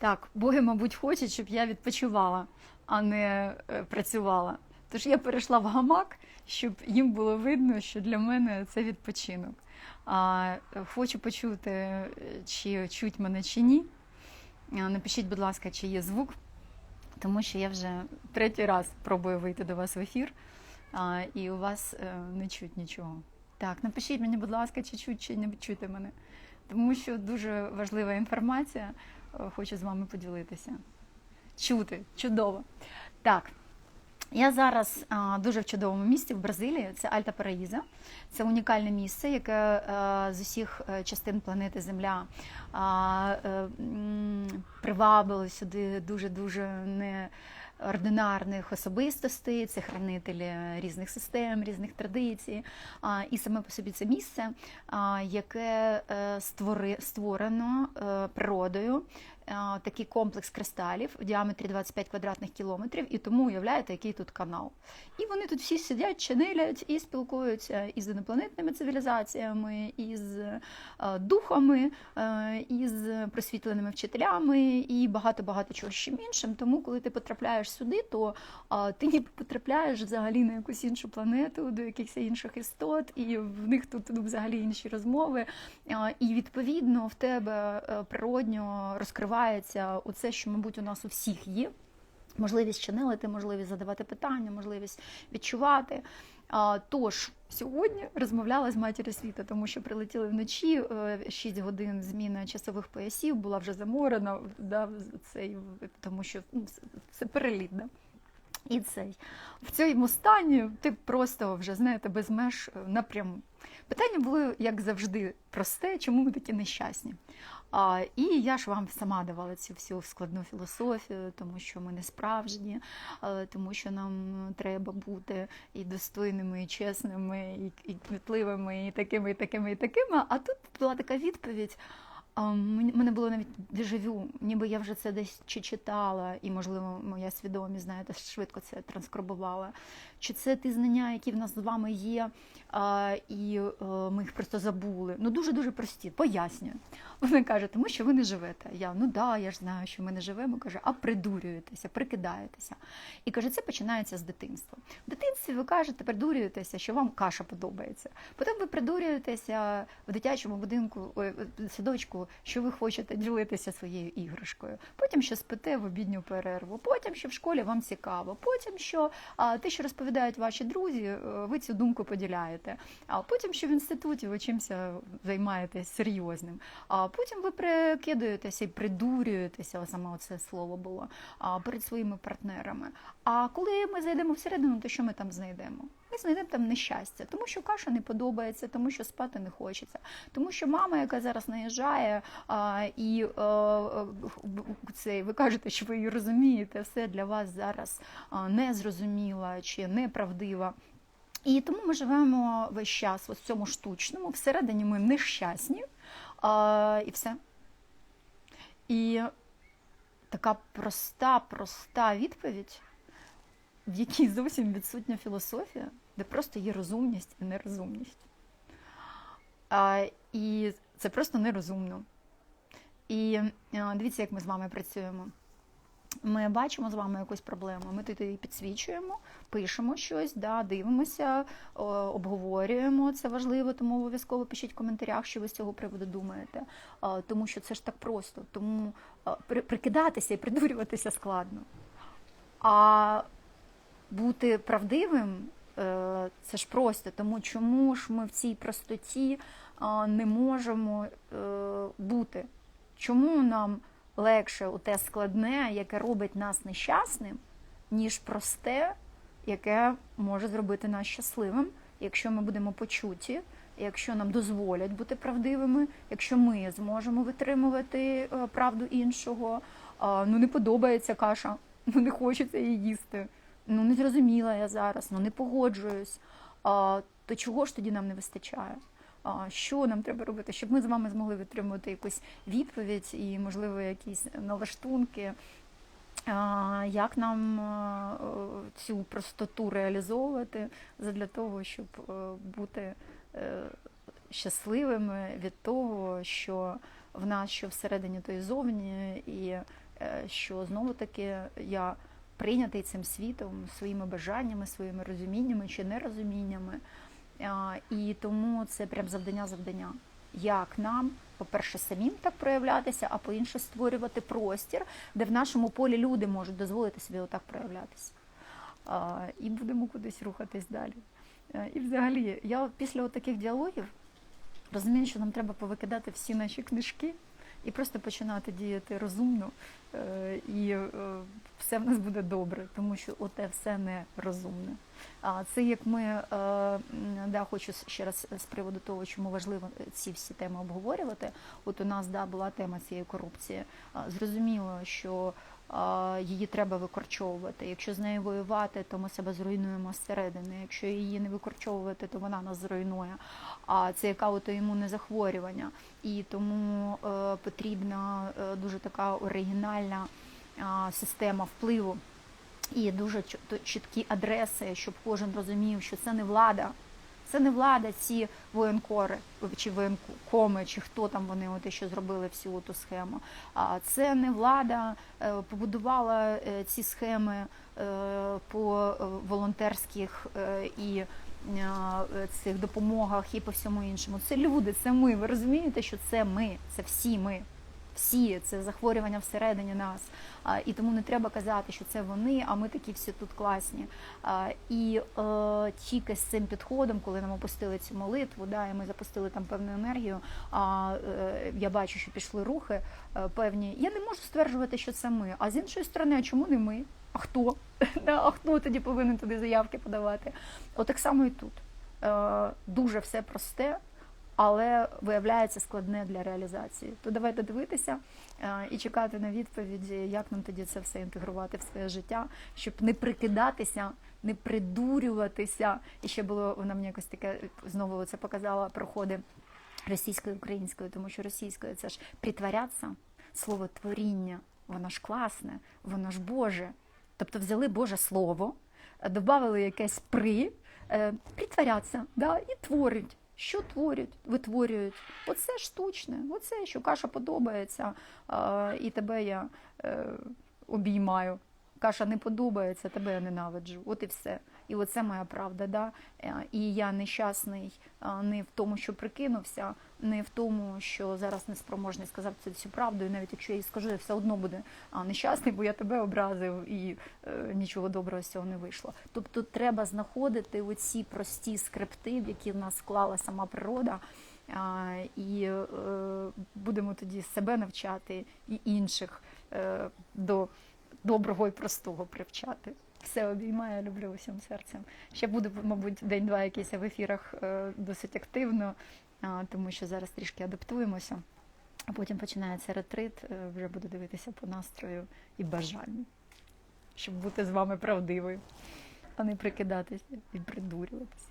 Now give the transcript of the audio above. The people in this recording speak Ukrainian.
Так, боги, мабуть, хочуть, щоб я відпочивала, а не е, працювала. Тож я перейшла в гамак, щоб їм було видно, що для мене це відпочинок. А, хочу почути, е, чи чуть мене чи ні. Напишіть, будь ласка, чи є звук, тому що я вже третій раз пробую вийти до вас в ефір, і у вас е, не чуть нічого. Так, напишіть мені, будь ласка, чи чуть, чи не чути мене, тому що дуже важлива інформація. Хочу з вами поділитися. Чути, чудово. Так, я зараз дуже в чудовому місті в Бразилії. Це Альта Параїза. Це унікальне місце, яке е, з усіх е, частин планети Земля е, привабило сюди дуже дуже неординарних особистостей. Це хранителі різних систем, різних традицій. І саме по собі це місце, яке е, створено е, природою. Е, Такий комплекс кристалів в діаметрі 25 квадратних кілометрів, і тому уявляєте, який тут канал. І вони тут всі сидять, чинилять і спілкуються із інопланетними цивілізаціями, із е, духами, е, із просвітленими вчителями і багато-багато чого ще іншим. Тому, коли ти потрапляєш сюди, то ти ніби потрапляєш взагалі на якусь іншу планету, до якихось інших істот, і в них тут ну, взагалі інші розмови. І відповідно в тебе е, природньо у оце, що, мабуть, у нас у всіх є. Можливість чинилити, можливість задавати питання, можливість відчувати. А, Тож сьогодні розмовляла з матір'ю світу, тому що прилетіли вночі 6 годин зміна часових поясів, була вже заморена, да, цей, тому що ну, це- це переліт. Да? І цей в цьому стані ти просто вже знаєте без меж е, напряму. Питання було, як завжди, просте, чому ми такі нещасні. А, і я ж вам сама давала цю всю складну філософію, тому що ми не справжні, е, тому що нам треба бути і достойними, і чесними, і, і кмітливими, і такими, і такими, і такими. А тут була така відповідь. Мене було навіть дежавю, ніби я вже це десь чи читала, і, можливо, моя свідомість, знаєте, швидко це транскрибувала. Чи це ті знання, які в нас з вами є, і е, ми їх просто забули? Ну, дуже-дуже прості, пояснюю. Вона каже, тому що ви не живете. Я ну да, я ж знаю, що ми не живемо. Каже, а придурюєтеся, прикидаєтеся. І каже, це починається з дитинства. В дитинстві ви кажете, придурюєтеся, що вам каша подобається. Потім ви придурюєтеся в дитячому будинку, в садочку, що ви хочете ділитися своєю іграшкою. Потім що спите в обідню перерву, потім що в школі вам цікаво, потім що а, те, що розповідають ваші друзі, е, ви цю думку поділяєте. А потім, що в інституті ви чимся займаєтесь серйозним. А потім ви прикидуєтеся і придурюєтеся, саме це слово було перед своїми партнерами. А коли ми зайдемо всередину, то що ми там знайдемо? Ми знайдемо там нещастя, тому що каша не подобається, тому що спати не хочеться, тому що мама, яка зараз наїжджає, а, і е, е, цей, ви кажете, що ви її розумієте, все для вас зараз а, незрозуміла чи неправдива. І тому ми живемо весь час в цьому штучному, всередині ми нещасні, а, і все. І така проста, проста відповідь, в якій зовсім відсутня філософія, де просто є розумність і нерозумність. А, і це просто нерозумно. І а, дивіться, як ми з вами працюємо. Ми бачимо з вами якусь проблему, ми тут її підсвічуємо, пишемо щось, да, дивимося, обговорюємо. Це важливо, тому обов'язково пишіть в коментарях, що ви з цього приводу думаєте. Тому що це ж так просто. Тому прикидатися і придурюватися складно. А бути правдивим е, це ж просто. Тому чому ж ми в цій простоті не можемо е, бути? Чому нам легше у те складне, яке робить нас нещасним, ніж просте, яке може зробити нас щасливим, якщо ми будемо почуті, якщо нам дозволять бути правдивими, якщо ми зможемо витримувати е, правду іншого. Ну не подобається каша, ну не хочеться її їсти. Ну не зрозуміла я зараз, ну не погоджуюсь. А, То чого ж тоді нам не вистачає? А, Що нам треба робити, щоб ми з вами змогли витримувати якусь відповідь і, можливо, якісь налаштунки, як нам цю простоту реалізовувати для того, щоб е, бути е, щасливими від того, що в нас що всередині, то і зовні, і е, що знову таки я прийнятий цим світом, своїми бажаннями, своїми розуміннями чи нерозуміннями. І тому це прям завдання завдання. Як нам, по-перше, самим так проявлятися, а по-інше, створювати простір, де в нашому полі люди можуть дозволити собі отак проявлятися. І будемо кудись рухатись далі. І взагалі, я після таких діалогів розумію, що нам треба повикидати всі наші книжки і просто починати діяти розумно, е, і е, все в нас буде добре, тому що оте все не розумне. А це як ми е, да, хочу ще раз з приводу того, чому важливо ці всі теми обговорювати. От у нас да була тема цієї корупції. Зрозуміло, що її треба викорчовувати. Якщо з нею воювати, то ми себе зруйнуємо зсередини. Якщо її не викорчовувати, то вона нас зруйнує. А це яка аутоімунне захворювання. І тому е, потрібна е, дуже така оригінальна система впливу і дуже чіткі адреси, щоб кожен розумів, що це не влада. Це не влада, ці воєнкори чи воєнкоми, чи хто там вони от що зробили всю ту схему. А це не влада е, побудувала е, ці схеми е, по волонтерських і цих допомогах і по всьому іншому. Це люди, це ми. Ви розумієте, що це ми, це всі ми. Всі це захворювання всередині нас, і тому не треба казати, що це вони, а ми такі всі тут класні. І е, тільки з цим підходом, коли нам опустили цю молитву, да, і ми запустили там певну енергію. А е, я бачу, що пішли рухи е, певні. Я не можу стверджувати, що це ми. А з іншої сторони, а чому не ми? А хто? А хто тоді повинен туди заявки подавати? От так само і тут. Дуже все просте але виявляється складне для реалізації. То давайте дивитися е, і чекати на відповіді, як нам тоді це все інтегрувати в своє життя, щоб не прикидатися, не придурюватися. І ще було вона мені якось таке знову це показала проходи російською українською, тому що російською це ж притворятися, слово творіння, воно ж класне, воно ж Боже. Тобто взяли Боже Слово, додали якесь при, е, притворяться, да, і творять. Що творять, витворюють? Оце штучне, оце, що каша подобається, і тебе я е, обіймаю. Каша не подобається, тебе я ненавиджу. От і все. І оце моя правда. Да? Е, І я нещасний не в тому, що прикинувся, не в тому, що зараз неспроможний сказати цю правду. І навіть якщо я їй скажу, я все одно буде нещасний, бо я тебе образив і е, нічого доброго з цього не вийшло. Тобто треба знаходити оці прості скрипти, в які в нас склала сама природа. І е, будемо тоді себе навчати і інших е, до доброго і простого привчати. Все обіймаю, люблю усім серцем. Ще буду, мабуть, день-два якийсь в ефірах е, досить активно, тому що зараз трішки адаптуємося, а потім починається ретрит, е, вже буду дивитися по настрою і бажанню, щоб бути з вами правдивою, а не прикидатися і придурюватися.